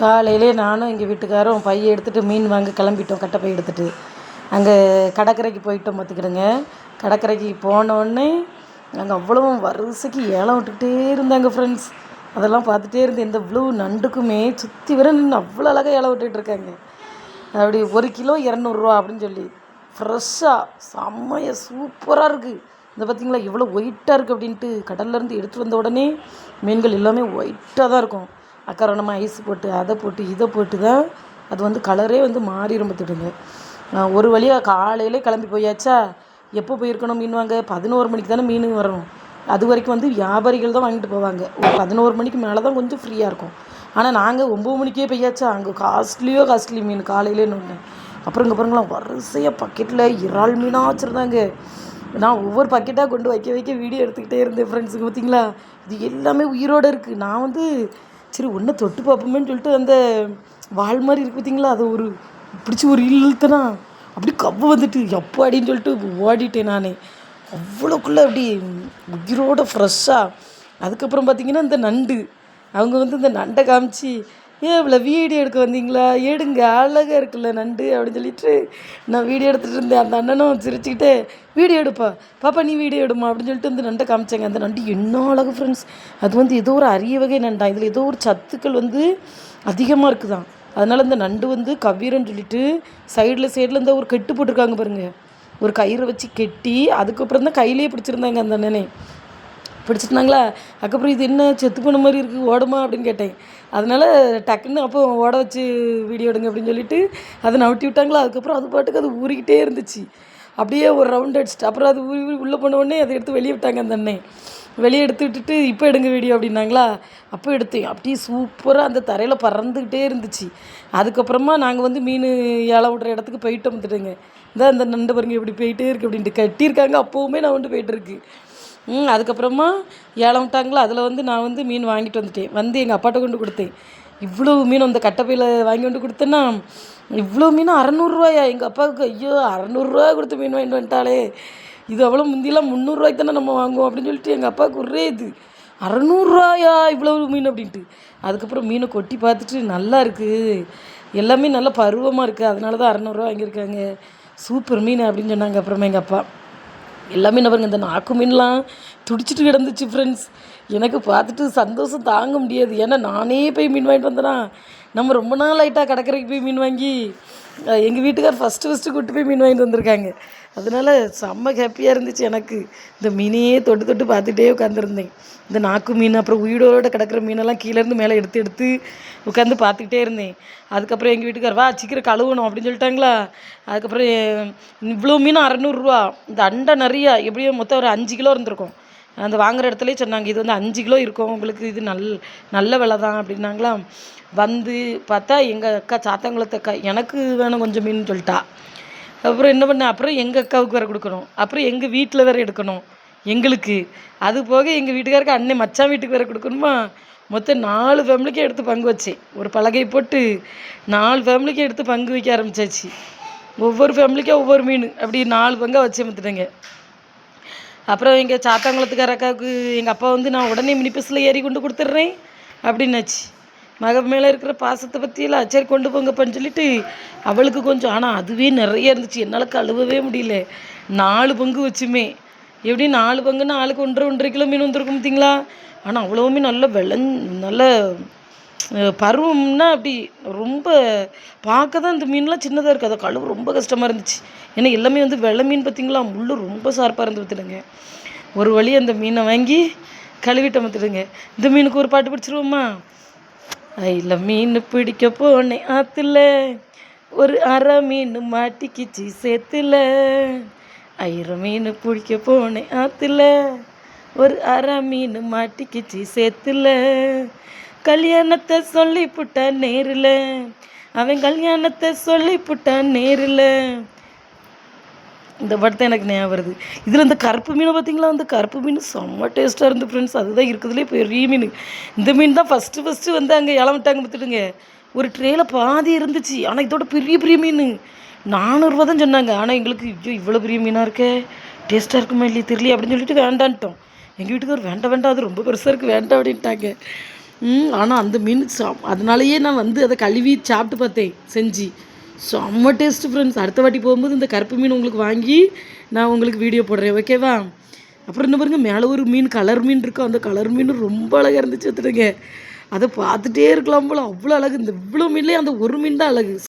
காலையிலே நானும் எங்கள் வீட்டுக்காரும் பையை எடுத்துகிட்டு மீன் வாங்க கிளம்பிட்டோம் கட்டை பை எடுத்துகிட்டு அங்கே கடற்கரைக்கு போயிட்டோம் பார்த்துக்கிடுங்க கடற்கரைக்கு போனோடனே அங்கே அவ்வளவும் வரிசைக்கு ஏலம் விட்டுக்கிட்டே இருந்தாங்க ஃப்ரெண்ட்ஸ் அதெல்லாம் பார்த்துட்டே இருந்து இந்த இவ்வளோ நண்டுக்குமே சுற்றி வர நின்று அவ்வளோ அழகாக ஏலம் விட்டுட்டு இருக்காங்க. அப்படி ஒரு கிலோ இரநூறுவா அப்படின்னு சொல்லி ஃப்ரெஷ்ஷாக செம்மையாக சூப்பராக இருக்குது இந்த பார்த்தீங்களா எவ்வளோ ஒயிட்டாக இருக்குது அப்படின்ட்டு கடல்லேருந்து எடுத்துகிட்டு வந்த உடனே மீன்கள் எல்லாமே ஒயிட்டாக தான் இருக்கும். அக்கரணமாக ஐஸ் போட்டு அதை போட்டு இதை போட்டு தான் அது வந்து கலரே வந்து மாறிடும் பார்த்துடுங்க ஒரு வழியாக காலையிலே கிளம்பி போயாச்சா? எப்போ போயிருக்கணும் மீன் வாங்க? பதினோரு மணிக்கு தானே மீன் வரணும். அது வரைக்கும் வந்து வியாபாரிகள் தான் வாங்கிட்டு போவாங்க. ஒரு பதினோரு மணிக்கு மேலே தான் கொஞ்சம் ஃப்ரீயாக இருக்கும். ஆனால் நாங்கள் ஒம்பது மணிக்கே போயாச்சா? அங்கே காஸ்ட்லியோ காஸ்ட்லி மீன் காலையிலேன்னு ஒன்று அப்புறம் இங்கே பாருங்களா வரிசையாக பக்கெட்டில் இறால் மீனாக வச்சுருந்தாங்க. நான் ஒவ்வொரு பக்கெட்டாக கொண்டு வைக்க வைக்க வீடியோ எடுத்துக்கிட்டே இருந்தேன் ஃப்ரெண்ட்ஸுக்கு பார்த்தீங்களா இது எல்லாமே உயிரோடு இருக்குது நான் வந்து சரி ஒன்றை தொட்டு பார்ப்போமேன்னு சொல்லிட்டு அந்த வால் மாதிரி இருக்குது பார்த்தீங்களா? அதை ஒரு பிடிச்சி ஒரு இழுத்தனா அப்படி கவ்வு வந்துட்டு எப்போ அடின்னு சொல்லிட்டு ஓடிட்டேன் நான். அவ்வளோக்குள்ளே அப்படி உயிரோட ஃப்ரெஷ்ஷாக அதுக்கப்புறம் பார்த்தீங்கன்னா இந்த நண்டு. அவங்க வந்து இந்த நண்டை காமிச்சு ஏன் இவ்வளோ வீடியோ எடுக்க வந்தீங்களா? எடுங்க அழகாக இருக்குல்ல நண்டு அப்படின்னு சொல்லிட்டு நான் வீடியோ எடுத்துகிட்டு இருந்தேன். அந்த அண்ணனும் சிரிச்சுக்கிட்டு வீடியோ எடுப்பா. பாப்பா நீ வீடியோ எடுமா? அப்படின்னு சொல்லிட்டு இந்த நண்டை காமிச்சாங்க. அந்த நண்டு என்ன அழகு ஃப்ரெண்ட்ஸ் அது வந்து ஏதோ ஒரு அரிய வகை நண்டா. இதில் ஏதோ ஒரு சத்துக்கள் வந்து அதிகமாக இருக்குதான். அதனால் இந்த நண்டு வந்து கவ்வீரன்னு சொல்லிட்டு சைடில் சைடில் இந்த ஒரு கெட்டு போட்டிருக்காங்க பாருங்கள் ஒரு கயிறை வச்சு கெட்டி அதுக்கப்புறம் தான் கையிலேயே பிடிச்சிருந்தாங்க அந்த அண்ணனே. பிடிச்சிட்டாங்களா அதுக்கப்புறம் இது என்ன செத்து போன மாதிரி இருக்குது ஓடுமா? அப்படின்னு கேட்டேன். அதனால் டக்குன்னு அப்போ ஓட வச்சு வீடியோ எடுங்க அப்படின்னு சொல்லிட்டு அதை நவட்டி விட்டாங்களா? அதுக்கப்புறம் அது பாட்டுக்கு அது ஊறிக்கிட்டே இருந்துச்சு. அப்படியே ஒரு ரவுண்ட் அடிச்சிட்டு அப்புறம் அது ஊறி ஊறி உள்ளே போன உடனே அதை எடுத்து வெளியே விட்டாங்க அந்த அண்ணன். வெளியே எடுத்து விட்டுட்டு இப்போ எடுங்க வீடியோ அப்படின்னாங்களா? அப்போ எடுத்தேன். அப்படியே சூப்பராக அந்த தரையில் பறந்துக்கிட்டே இருந்துச்சு. அதுக்கப்புறமா நாங்கள் வந்து மீன் ஏழை விட்ற இடத்துக்கு போயிட்டு வந்துட்டுங்க. இந்த அந்த நண்டு பாருங்க இப்படி போயிட்டே இருக்குது அப்படின்ட்டு. கட்டியிருக்காங்க அப்போவுமே நான் வந்து போயிட்டுருக்கு அதுக்கப்புறமா ஏலம் விட்டாங்களா? அதில் வந்து நான் வந்து மீன் வாங்கிட்டு வந்துட்டேன். வந்து எங்கள் அப்பாட்ட கொண்டு கொடுத்தேன். இவ்வளோ மீன் அந்த கட்டப்பையில் வாங்கி கொண்டு கொடுத்தேன்னா இவ்வளோ மீன் அறநூறுரூவாயா எங்கள் அப்பாவுக்கு ஐயோ அறநூறுரூவா கொடுத்து மீன் வாங்கிட்டு வந்துட்டாலே இது அவ்வளோ முந்தியெல்லாம் முந்நூறுரூவாய்க்கு தானே நம்ம வாங்குவோம் அப்படின்னு சொல்லிட்டு எங்கள் அப்பாவுக்கு ஒரே இது. அறநூறுரூவாயா இவ்வளோ மீன்? அப்படின்ட்டு. அதுக்கப்புறம் மீனை கொட்டி பார்த்துட்டு நல்லா இருக்குது எல்லாமே நல்லா பருவமாக இருக்குது அதனால தான் அறநூறுவா வாங்கியிருக்காங்க. சூப்பர் மீன் அப்படின்னு சொன்னாங்க அப்புறமா எங்கள் அப்பா. எல்லாமே என்ன பாருங்க இந்த நாக்கு மீன்லாம் துடிச்சிட்டு கிடந்துச்சு ஃப்ரெண்ட்ஸ் எனக்கு பார்த்துட்டு சந்தோஷம் தாங்க முடியாது. ஏன்னா நானே போய் மீன் வாங்கிட்டு வந்தேனா நம்ம ரொம்ப நாள் ஆகிட்டா கடற்கரைக்கு போய் மீன் வாங்கி எங்கள் வீட்டுக்கார் ஃபஸ்ட்டு ஃபஸ்ட்டு கூட்டு போய் மீன் வாங்கிட்டு வந்திருக்காங்க. அதனால செம்ம ஹாப்பியாக இருந்துச்சு எனக்கு. இந்த மீனையே தொட்டு தொட்டு பார்த்துட்டே உட்காந்துருந்தேன் இந்த நாக்கு மீன் அப்புறம் உயிரோட கிடக்கிற மீனெல்லாம் கீழேருந்து மேலே எடுத்து எடுத்து உட்காந்து பார்த்துக்கிட்டே இருந்தேன். அதுக்கப்புறம் எங்கள் வீட்டுக்கார் வா சீக்கிரம் கழுவணும் அப்படின்னு சொல்லிட்டாங்களா. அதுக்கப்புறம் இவ்வளோ மீன் அறநூறுரூவா இந்த அண்டை நிறையா எப்படியும் மொத்தம் ஒரு அஞ்சு கிலோ இருந்திருக்கும். அந்த வாங்குற இடத்துலயே சொன்னாங்க இது வந்து அஞ்சு கிலோ இருக்கும் உங்களுக்கு இது நல் நல்ல விலை தான் அப்படின்னாங்களா. வந்து பார்த்தா எங்கள் அக்கா சாத்தாங்குளத்து அக்கா எனக்கு வேணும் கொஞ்சம் மீன் சொல்லிட்டா. அப்புறம் என்ன பண்ணேன் அப்புறம் எங்கள் அக்காவுக்கு வேறு கொடுக்கணும். அப்புறம் எங்கள் வீட்டில் வேறு எடுக்கணும் எங்களுக்கு. அது போக எங்கள் வீட்டுக்காருக்கு அண்ணன் மச்சான் வீட்டுக்கு வேறு கொடுக்கணுமா? மொத்தம் நாலு ஃபேமிலிக்கே எடுத்து பங்கு வச்சேன் ஒரு பலகை போட்டு நாலு ஃபேமிலிக்கே எடுத்து பங்கு வைக்க ஆரம்பிச்சாச்சு. ஒவ்வொரு ஃபேமிலிக்கும் ஒவ்வொரு மீன் அப்படி நாலு பங்காக வச்சு பார்த்துட்டேங்க அப்புறம் எங்கள் சாத்தாங்குளத்துக்கார அக்காவுக்கு எங்கள் அப்பா வந்து நான் உடனே மினி பஸ்ஸில் ஏறி கொண்டு கொடுத்துட்றேன் அப்படின்னாச்சு. மக மேலே இருக்கிற பாசத்தை பற்றியெல்லாம் சரி கொண்டு போங்கப்பான்னு சொல்லிட்டு அவளுக்கு கொஞ்சம் ஆனால் அதுவே நிறைய இருந்துச்சு. என்னால் கழுவவே முடியல. நாலு பங்கு வச்சுமே. எப்படி நாலு பங்குன்னு ஆளுக்கு ஒன்றரை ஒன்றரை கிலோ மீன் வந்துருக்கும் பார்த்தீங்களா ஆனால் அவ்வளோவுமே நல்ல விளஞ் நல்ல பருவம்னா அப்படி ரொம்ப பார்க்க தான் இந்த மீன்லாம் சின்னதாக இருக்குது அதை கழுவு ரொம்ப கஷ்டமாக இருந்துச்சு. ஏன்னா எல்லாமே வந்து வெள்ளை மீன் பார்த்திங்களா? முள் ரொம்ப ஷார்ப்பாக இருந்து பார்த்துடுங்க ஒரு வழி அந்த மீனை வாங்கி கழுவிட்ட பார்த்துடுங்க இந்த மீனுக்கு ஒரு பாட்டு பிடிச்சிருவோமா? இல்லை மீன் பிடிக்க போனேன் ஆற்றுல ஒரு அரை மீன் மாட்டிக்கிச்சு சேத்துல. ஐர மீன் பிடிக்க போனேன் ஆற்றுல ஒரு அரை மீன் மாட்டிக்கிச்சு சேத்துல. கல்யாணத்தை சொல்லி புட்டான் நேரில். அவன் கல்யாணத்தை சொல்லி புட்டான் நேரில். இந்த படத்தை எனக்கு ஞாபகம் வருது. இதில் இந்த கருப்பு மீனை பார்த்தீங்களா அந்த கருப்பு மீன் செம்ம டேஸ்ட்டாக இருந்து ஃப்ரெண்ட்ஸ் அதுதான் இருக்கிறதுலே பெரிய மீன். இந்த மீன் தான் ஃபஸ்ட்டு ஃபஸ்ட்டு வந்து அங்கே இளவிட்டாங்க பார்த்துட்டுங்க ஒரு ட்ரேயில் பாதி இருந்துச்சு. ஆனால் இதோட பெரிய பெரிய மீன். நானூறுரூவா தான் சொன்னாங்க. ஆனால் எங்களுக்கு ஐயோ இவ்வளோ பெரிய மீனாக இருக்கே? டேஸ்ட்டாக இருக்குமா இல்லையே? தெரியல அப்படின்னு சொல்லிட்டு வேண்டான்ட்டோம். எங்கள் வீட்டுக்கு ஒரு வேண்டாம் வேண்டாம் அது ரொம்ப பெருசாக இருக்குது வேண்டாம் அப்படின்ட்டாங்க. ஆனால் அந்த மீன் சாப் அதனாலயே நான் வந்து அதை கழுவி சாப்பிட்டு பார்த்தேன் செஞ்சு. செம்ம டேஸ்ட்டு ஃப்ரெண்ட்ஸ் அடுத்த வாட்டி போகும்போது இந்த கருப்பு மீன் உங்களுக்கு வாங்கி நான் உங்களுக்கு வீடியோ போடுறேன் ஓகேவா அப்புறம் என்ன பாருங்கள் மேலே ஒரு மீன் கலர் மீன் இருக்கும். அந்த கலர் மீன் ரொம்ப அழகாக இருந்துச்சு எடுத்துடுங்க அதை பார்த்துட்டே இருக்கலாம் போல். அவ்வளோ அழகு. இந்த இவ்வளோ மீன்லேயே அந்த ஒரு மீன் தான் அழகு.